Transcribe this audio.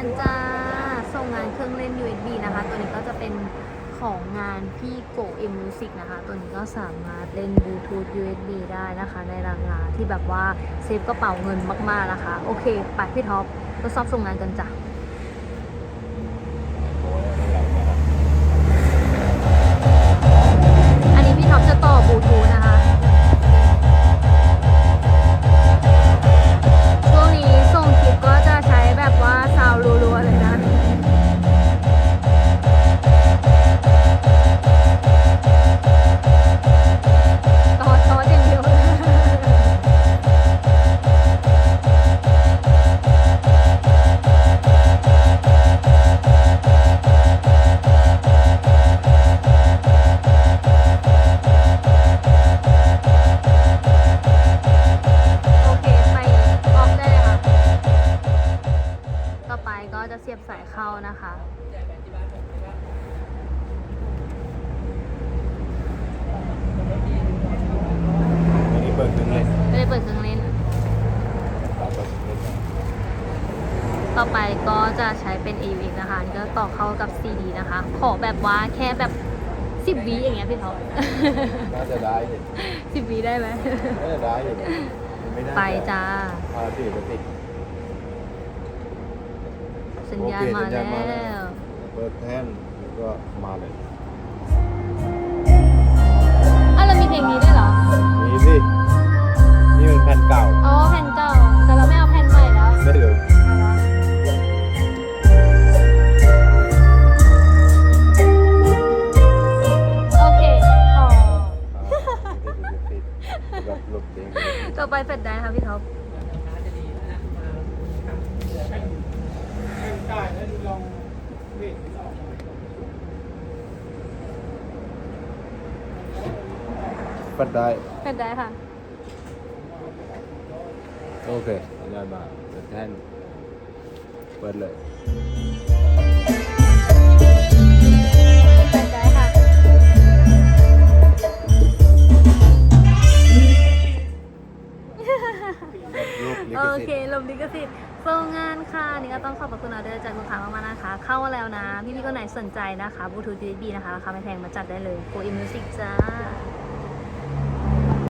านจ้า ส่งงานเครื่องเล่น USB นะคะ ตัวนี้ก็จะเป็นของงานพี่โกเอ็มมิวสิกนะคะ ตัวนี้ก็สามารถเล่นบลูทูธ USB ได้นะคะ ในราคาที่แบบว่าเซฟกระเป๋าเงินมากๆนะคะ โอเค ไปพี่ท็อปทดสอบส่งงานกันจ้ะ ก็จะเสียบสายเข้านะคะ อันนี้เปิดเครื่องเล่นไม่ได้เปิดเครื่องเล่น ต่อเปิดเครื่องเล่นต่อไปก็จะใช้เป็น AUX นะคะอันนี่ก็ต่อเข้ากับ CD นะคะ ขอแบบว่าแค่แบบ 10วิอย่างเงี้ยพี่ท็อป น่าจะได้เห็น10วิได้ไหม น่าจะได้เห็นไม่น่าจะไปจ้าพาถือไปติด สัญญาณโอเคมาสัญญาณมาแล้แล้ววเปิดแท่นแล้วก็มาเลยอะเรามีเพลงนี้ด้วยเหรอนี่สิ นี่มันแผ่นเก่า อ๋อแผ่นเก่า แต่เราไม่เอาแผ่นใหม่แล้วไม่ถือเอาละโอเคอ๋อติดติดติดแบบหลบเองต่อไปแฟลชได้ค่ะพี่ท็อป เปิดได้แฟลชได้ค่ะ โอเคสัญญาณมาเปิดแท่นเปิดเลยแฟลชได้ค่ะรูปลิโอขสิทเคธิ์ลมลิขสิทธิ์โรงงานค่ะ นี่ก็ต้องขอบพระคุณออเดอร์จากลูกค้ามากๆนะคะ เข้ามาแล้วนะ พี่ๆคนไหนสนใจนะคะบลูทูธ USB นะคะราคาไม่แพงมาจัดได้เลย Go In Music จ้า